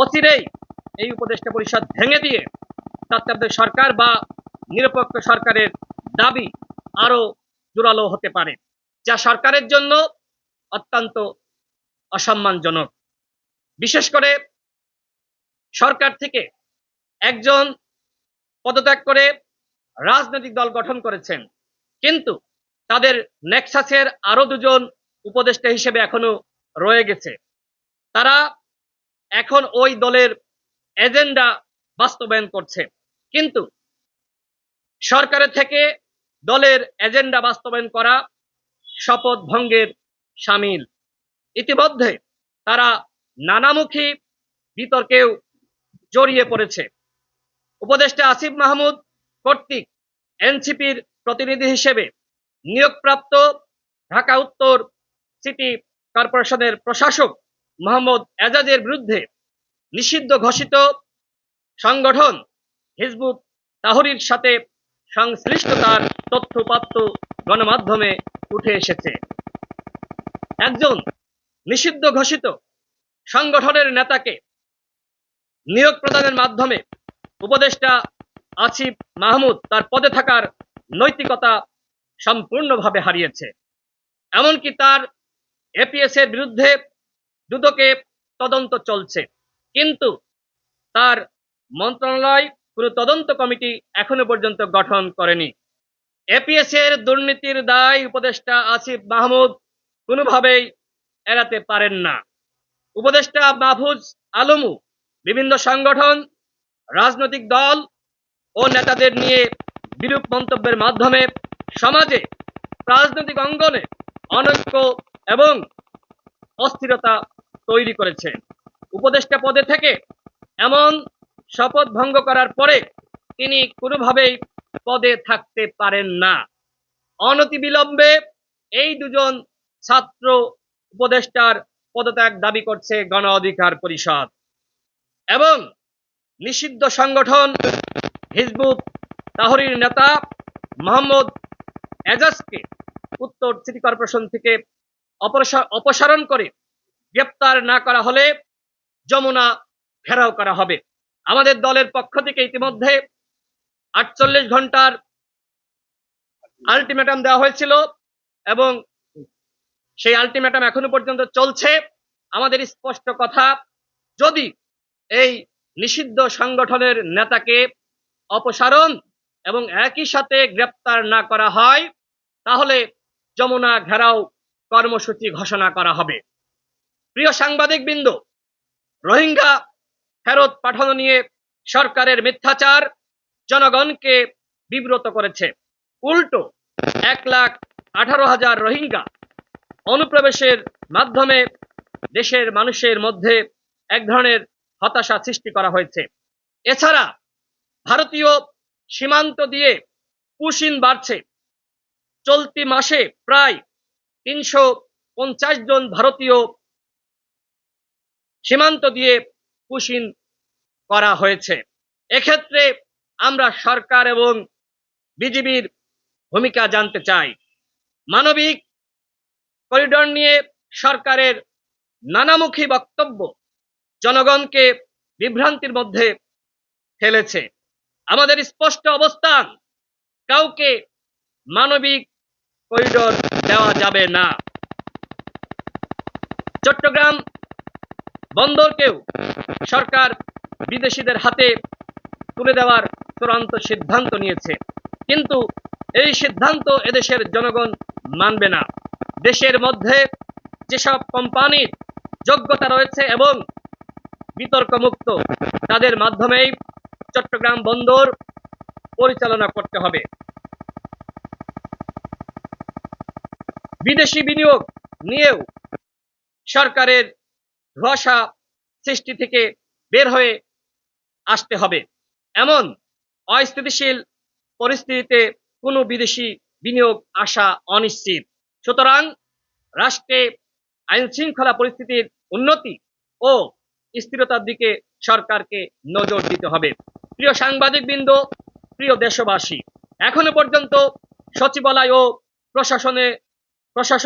অচিরেই এই উপদেষ্টা পরিষদ ভেঙে দিয়ে তত্ত্বাবধায়ক সরকার বা নিরপেক্ষ সরকারের দাবি আরও জোরালো হতে পারে, যা সরকারের জন্য অত্যন্ত অসম্মানজনক। বিশেষ করে সরকার থেকে একজন পদত্যাগ করে রাজনৈতিক দল গঠন করেছেন, কিন্তু তাদের নেক্সাসের আরও দুজন উপদেষ্টা হিসেবে এখনও রয়ে গেছে। তারা এখন ওই দলের এজেন্ডা বাস্তবায়ন করছে। কিন্তু সরকারের থেকে দলের এজেন্ডা বাস্তবায়ন করা শপথ ভঙ্গের সামিল। ইতিমধ্যে তারা নানামুখী বিতর্কেও জড়িয়ে পড়েছে। উপদেষ্টা আসিফ মাহমুদ কর্তৃক এনসিপির প্রতিনিধি হিসেবে নিয়োগপ্রাপ্ত ঢাকা উত্তর সিটি কর্পোরেশনের প্রশাসক মোহাম্মদ এজাজের বিরুদ্ধে নিষিদ্ধ ঘোষিত সংগঠন হিজবুত তাহরির সাথে সংশ্লিষ্টতার তথ্যপাত্র গণমাধ্যমে উঠে এসেছে। একজন নিষিদ্ধ ঘোষিত সংগঠনের নেতাকে নিয়োগ প্রদানের মাধ্যমে উপদেষ্টা আসিফ মাহমুদ তার পদে থাকার নৈতিকতা সম্পূর্ণভাবে হারিয়েছে। এমনকি তার এপিএস এর বিরুদ্ধে দুদকে তদন্ত চলছে। কিন্তু তার মন্ত্রণালয় কোনো তদন্ত কমিটি এখনও পর্যন্ত গঠন করেনি। এপিএস এর দুর্নীতির দায় উপদেষ্টা আসিফ মাহমুদ কোনোভাবেই এড়াতে পারেন না। উপদেষ্টা মাহফুজ আলমু বিভিন্ন সংগঠন, রাজনৈতিক দল ও নেতাদের নিয়ে বিরূপ মন্তব্যের মাধ্যমে সমাজে রাজনৈতিক অঙ্গনে অনৈক্য এবং অস্থিরতা তৈরি করেছে। উপদেষ্টা পদে থেকে এমন শপথ ভঙ্গ করার পরে তিনি কোনোভাবেই পদে থাকতে পারেন না। অনতিবিলম্বে এই দুজন ছাত্র উপদেষ্টার পদত্যাগ দাবি করছে গণ অধিকার পরিষদ। এবং নিষিদ্ধ সংগঠন হিজবুত তাহরির নেতা মোহাম্মদ এজাজকে উত্তর সিটি কর্পোরেশন থেকে অপসা- অপসারণ করে গ্রেপ্তার না করা হলে যমুনা ঘেরাও করা হবে। আমাদের দলের পক্ষ থেকে ইতিমধ্যে আটচল্লিশ ঘণ্টার আলটিমেটাম দেওয়া হয়েছিল এবং সেই আলটিমেটাম এখনও পর্যন্ত চলছে। আমাদের স্পষ্ট কথা, যদি এই নিষিদ্ধ সংগঠনের নেতাকে অপসারণ এবং একই সাথে গ্রেপ্তার না করা হয়, তাহলে যমুনা ঘেরাও কর্মসূচি ঘোষণা করা হবে। প্রিয় সাংবাদিক বিন্দু রোহিঙ্গা ফেরত পাঠানো নিয়ে সরকারের মিথ্যাচার জনগণকে বিব্রত করেছে। উল্টো, এক লাখ আঠারো হাজার রোহিঙ্গা অনুপ্রবেশের মাধ্যমে দেশের মানুষের মধ্যে এক ধরনের হতাশা সৃষ্টি করা হয়েছে। এছাড়া ভারতীয় সীমান্ত দিয়ে পুশিন বাড়ছে। চলতি মাসে প্রায় তিনশো পঞ্চাশ জন ভারতীয় সীমান্ত দিয়ে পুশিন করা হয়েছে। এক্ষেত্রে আমরা সরকার এবং বিজিবির ভূমিকা জানতে চাই। মানবিক করিডোর নিয়ে সরকারের নানামুখী বক্তব্য জনগণকে বিভ্রান্তির মধ্যে ফেলেছে। আমাদের স্পষ্ট অবস্থান, কাউকে মানবিক করিডোর দেওয়া যাবে না। চট্টগ্রাম বন্দরকেও সরকার বিদেশিদের হাতে তুলে দেওয়ার চূড়ান্ত সিদ্ধান্ত নিয়েছে। কিন্তু এই সিদ্ধান্ত এদেশের জনগণ মানবে না। দেশের মধ্যে যেসব কোম্পানির যোগ্যতা রয়েছে এবং বিতর্কমুক্ত, তাদের মাধ্যমেই চট্টগ্রাম বন্দর পরিচালনা করতে হবে। বিদেশি বিনিয়োগ নিয়েও সরকারের ধোয়াশা সৃষ্টি থেকে বের হয়ে আসতে হবে। এমন অস্থিতিশীল পরিস্থিতিতে কোনো বিদেশি বিনিয়োগ আসা অনিশ্চিত। সুতরাং রাষ্ট্রে আইন শৃঙ্খলা পরিস্থিতির উন্নতি ও স্থিরতার দিকে সরকারকে নজর দিতে হবে। প্রিয় সাংবাদিক বৃন্দ প্রিয় দেশবাসী, এখনও পর্যন্ত সচিবালয় ও প্রশাসনে প্রশাসন